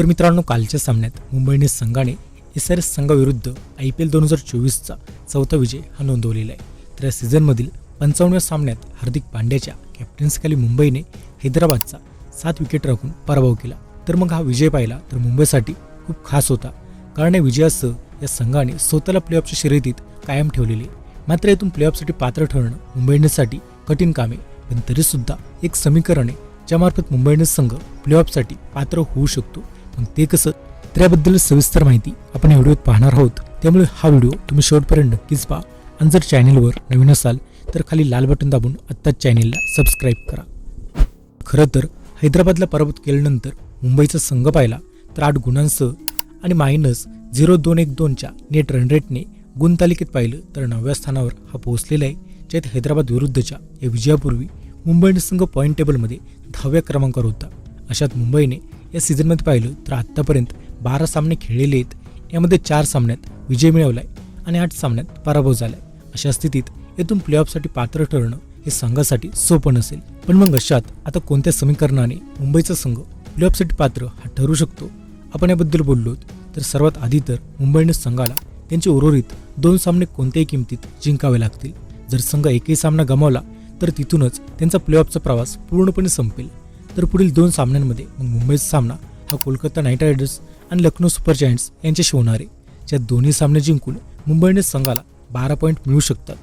तर मित्रांनो कालच्या सामन्यात मुंबई इंडियन्स संघाने एस आर एस संघाविरुद्ध आय पी एल दोन हजार चोवीसचा चौथा विजय हा नोंदवलेला आहे. तर या सीझनमधील पंचावन्नव्या सामन्यात हार्दिक पांड्याच्या कॅप्टन्सीखाली मुंबईने हैदराबादचा सात विकेट राखून पराभव केला. तर मग हा विजय पाहिला तर मुंबईसाठी खूप खास होता. कारण या विजयासह या संघाने स्वतःला प्लेऑफच्या शर्यतीत कायम ठेवलेले मात्र यातून प्लेऑफसाठी पात्र ठरणं मुंबई इंडियन्ससाठी कठीण कामे पण तरीसुद्धा एक समीकरण आहे. ज्यामार्फत मुंबई इंडियन्स संघ प्लेऑफसाठी पात्र होऊ शकतो. मग ते कसं? तर याबद्दल सविस्तर माहिती आपण या व्हिडिओत पाहणार आहोत. त्यामुळे हा व्हिडिओ तुम्ही शेवटपर्यंत नक्कीच पहा. आणि जर चॅनेलवर नवीन असाल तर खाली लाल बटन दाबून आत्ताच चॅनेलला सबस्क्राईब करा. खरं तर हैदराबादला पराभूत केल्यानंतर मुंबईचा संघ पाहिला तर आठ गुणांसह आणि मायनस झिरो दोन एक दोनच्या नेट रनरेटने गुणतालिकेत पाहिलं तर नवव्या स्थानावर हा पोहोचलेला आहे ज्यात हैदराबाद विरुद्धच्या या विजयापूर्वी मुंबई इंडियन्स संघ पॉईंट टेबलमध्ये दहाव्या क्रमांकावर होता. अशात मुंबईने या सीझनमध्ये पाहिलं तर आत्तापर्यंत बारा सामने खेळलेले आहेत. यामध्ये चार सामन्यात विजय मिळवलाय आणि आठ सामन्यात पराभव झालाय. अशा स्थितीत येथून प्लेऑफसाठी पात्र ठरणं हे संघासाठी सोपं नसेल. पण मग अशात आता कोणत्या समीकरणाने मुंबईचा संघ प्लेऑफसाठी पात्र हा ठरू शकतो? आपण याबद्दल बोललो तर सर्वात आधी तर मुंबईने संघाला त्यांचे उर्वरित दोन सामने कोणत्याही किमतीत जिंकावे लागतील. जर संघ एकही सामना गमावला तर तिथूनच त्यांचा प्लेऑफचा प्रवास पूर्णपणे संपेल. तर पुढील दोन सामन्यांमध्ये मग मुंबईचा सामना हा कोलकाता नाईट रायडर्स आणि लखनौ सुपर जायंट्स यांच्याशी होणार आहे. ज्या दोन्ही सामने जिंकून मुंबईने संघाला बारा पॉईंट मिळू शकतात.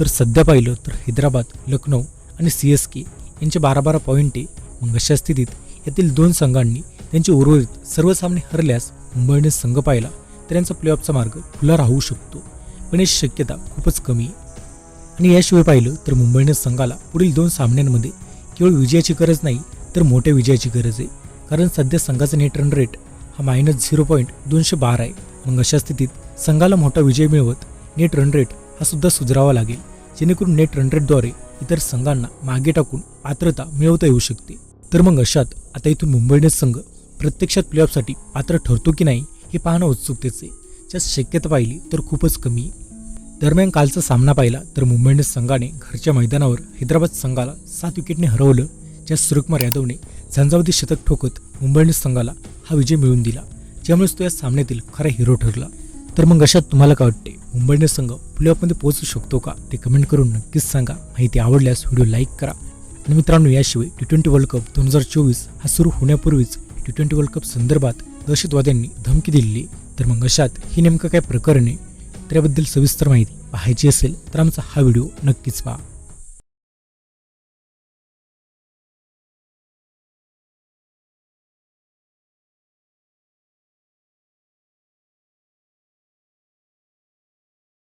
तर सध्या पाहिलं तर हैदराबाद लखनौ आणि सी एस के यांचे बारा बारा पॉईंट आहे. मग अशा स्थितीत यातील दोन संघांनी त्यांचे उर्वरित सर्व सामने हरल्यास मुंबईने संघ पाहिला तर यांचा प्लेऑफचा मार्ग खुला राहू शकतो. पण याची शक्यता खूपच कमी आहे. आणि याशिवाय पाहिलं तर मुंबईने संघाला पुढील दोन सामन्यांमध्ये केवळ विजयाची गरज नाही तर मोठ्या विजयाची गरज आहे. कारण सध्या संघाचा नेट रन रेट हा मायनस झिरो पॉईंट दोनशे बारा आहे. मग अशा स्थितीत संघाला मोठा विजय मिळवत नेट रन रेट हा सुद्धा सुधारावा लागेल. जेणेकरून नेट रन रेटद्वारे इतर संघांना मागे टाकून पात्रता मिळवता येऊ शकते. तर मग अशात आता इथून मुंबई इंडियन्स संघ प्रत्यक्षात प्लेऑफसाठी पात्र ठरतो की नाही हे पाहणं उत्सुकतेचे ज्यात शक्यता पाहिली तर खूपच कमी दरम्यान कालचा सामना पाहिला तर मुंबई इंडियन्स संघाने घरच्या मैदानावर हैदराबाद संघाला सात विकेटने हरवलं. ज्या सूर्यकुमार यादवने झंझावती शतक ठोकत मुंबई संघाला हा विजय मिळवून दिला. ज्यामुळेच तो या सामन्यातील खरा हिरो ठरला. तर मग अशात तुम्हाला काय वाटते? मुंबई इंडियन्स संघ प्लेऑफमध्ये पोहोचू शकतो का? ते कमेंट करून नक्कीच सांगा. माहिती आवडल्यास व्हिडिओ लाईक करा. आणि मित्रांनो याशिवाय टी ट्वेंटी वर्ल्ड कप दोन हजार चोवीस हा सुरू होण्यापूर्वीच टी ट्वेंटी वर्ल्ड कप संदर्भात दहशतवाद्यांनी धमकी दिलेली तर मग अशात ही नेमकं काय प्रकरण आहे? त्याबद्दल सविस्तर माहिती पाहायची असेल तर आमचा हा व्हिडिओ नक्कीच पहा.